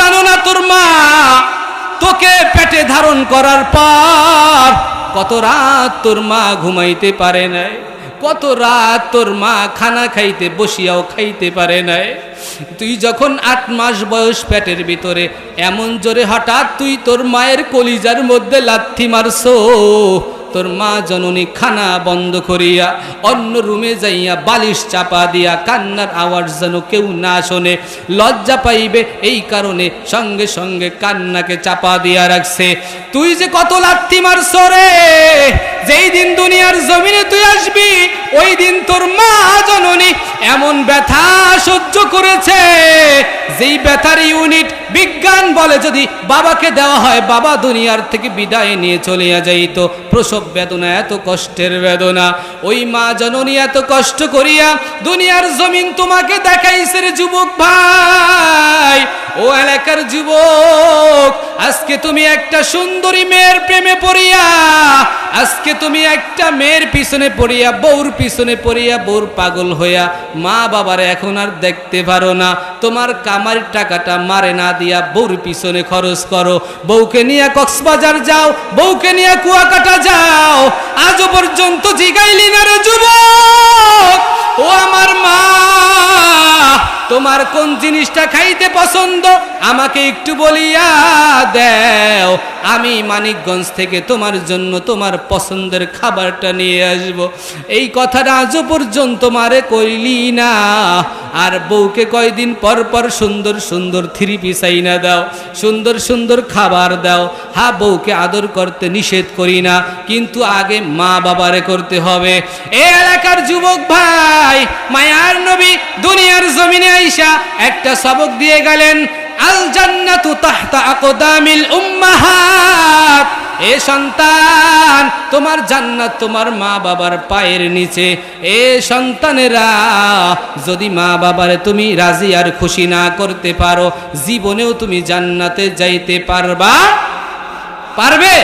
জানো না তোর মা? তোকে পেটে ধারণ করার পর কত রাত তোর মা ঘুমাইতে পারে নাই? কত রাত তোর মা খানা খাইতে, বসিয়াও খাইতে পারে নাই? তুই যখন আট মাস বয়স পেটের ভিতরে, এমন জোরে হঠাৎ তুই তোর মায়ের কলিজার মধ্যে লাথি মারছো। তোর মা জননী খানা বন্ধ করিয়া অন্য রুমে যাইয়া বালিশ চাপা দিয়া কান্নার আওয়াজ যেন কেউ না শোনে, লজ্জা পাইবে এই কারণে সঙ্গে সঙ্গে কান্নাকে চাপা দিয়া রাখছে। তুই যে কত লাথি মারছ রে, যেই দিন দুনিয়ার জমিনে তুই আসবি, ওই দিন তোর মা জননী এমন ব্যথা সহ্য করেছে। যেই ব্যথার ইউনিট বিজ্ঞান বলে, যদি বাবাকে দেওয়া হয়, বাবা দুনিয়ার থেকে বিদায় নিয়ে চলে যাইত। প্রসব বেদনা, এত কষ্টের বেদনা। ওই মা জননী এত কষ্ট করিয়া দুনিয়ার জমিন তোমাকে দেখাইছে রে যুবক ভাই। ও এলাকার যুবক আজকে তুমি একটা সুন্দরী মেয়ের প্রেমে পড়িয়া, আজকে তুমি একটা মেয়ের পিছনে পড়িয়া, বউর পিছনে পড়িয়া, বউর পাগল হইয়া, মা বাবারে এখন আর দেখতে পারো না। তোমার কামার টাকাটা মারে না দিয়া বউর পিছনে খরচ করো। বউকে নিয়ে কক্সবাজার যাও, বউকে নিয়ে কুয়াকাটা যাও। আজও পর্যন্ত জিগাইলি না রে যুবক। তোমার কোন জিনিসটা খাইতে পছন্দ? আমাকে একটু বলিয়া দেও। আমি মানিকগঞ্জ থেকে তোমার জন্য তোমার পছন্দের খাবারটা নিয়ে আসব। এই কথাটা আজও পর্যন্ত মারে কইলি না। আর বউকে কয়দিন পর পর সুন্দর সুন্দর থ্রি পিস আইনা দাও, সুন্দর সুন্দর খাবার দাও। হা, বউকে আদর করতে নিষেধ করি না, কিন্তু আগে মা বাবারে করতে হবে। এ এলাকার যুবক ভাই, মায়ার নবী, দুনিয়ার জমিনে আইসা একটা সবক দিয়ে গেলেন আল জান্নাতু তাহতা আকদামিল উম্মাহাত এ সন্তান, তোমার জান্নাত তোমার মা বাবার পায়ের নিচে। এ সন্তানেরা, যদি মা বাবারে তুমি রাজি আর খুশি না করতে পারো, জীবনেও তুমি জান্নাতে যাইতে পারবা। পারবে?